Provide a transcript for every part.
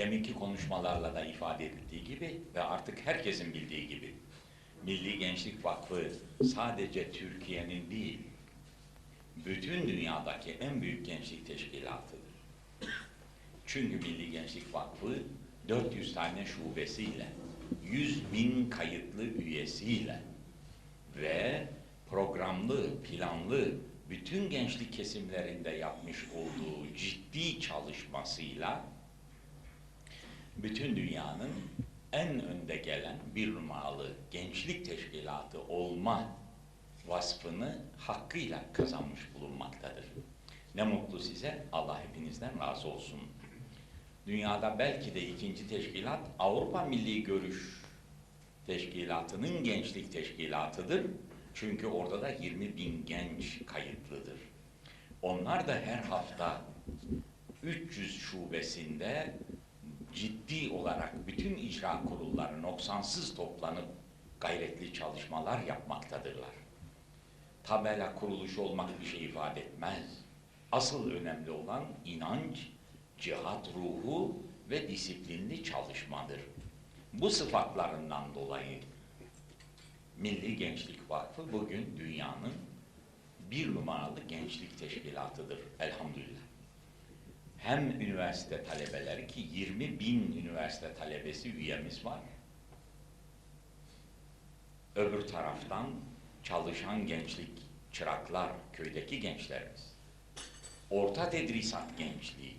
deminki konuşmalarla da ifade edildiği gibi ve artık herkesin bildiği gibi Milli Gençlik Vakfı sadece Türkiye'nin değil, bütün dünyadaki en büyük gençlik teşkilatıdır. Çünkü Milli Gençlik Vakfı 400 tane şubesiyle, 100 bin kayıtlı üyesiyle ve programlı, planlı, bütün gençlik kesimlerinde yapmış olduğu ciddi çalışmasıyla bütün dünyanın en önde gelen bir numaralı gençlik teşkilatı olma vasfını hakkıyla kazanmış bulunmaktadır. Ne mutlu size, Allah hepinizden razı olsun. Dünyada belki de ikinci teşkilat Avrupa Milli Görüş Teşkilatı'nın gençlik teşkilatıdır. Çünkü orada da 20 bin genç kayıtlıdır. Onlar da her hafta 300 şubesinde ciddi olarak bütün icra kurulları noksansız toplanıp gayretli çalışmalar yapmaktadırlar. Tabela kuruluşu olmak bir şey ifade etmez. Asıl önemli olan inanç, cihat ruhu ve disiplinli çalışmadır. Bu sıfatlarından dolayı Milli Gençlik Vakfı bugün dünyanın bir numaralı gençlik teşkilatıdır elhamdülillah. Hem üniversite talebeleri ki 20 bin üniversite talebesi üyemiz var. Öbür taraftan çalışan gençlik, çıraklar, köydeki gençlerimiz. Orta tedrisat gençliği,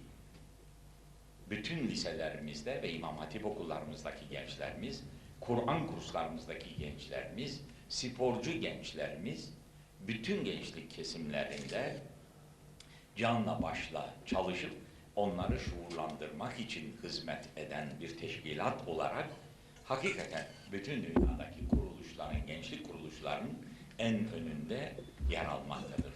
bütün liselerimizde ve İmam Hatip okullarımızdaki gençlerimiz, Kur'an kurslarımızdaki gençlerimiz, sporcu gençlerimiz, bütün gençlik kesimlerinde canla başla çalışıp onları şuurlandırmak için hizmet eden bir teşkilat olarak hakikaten bütün dünyadaki kuruluşların, gençlik kuruluşlarının en önünde yer almaktadır.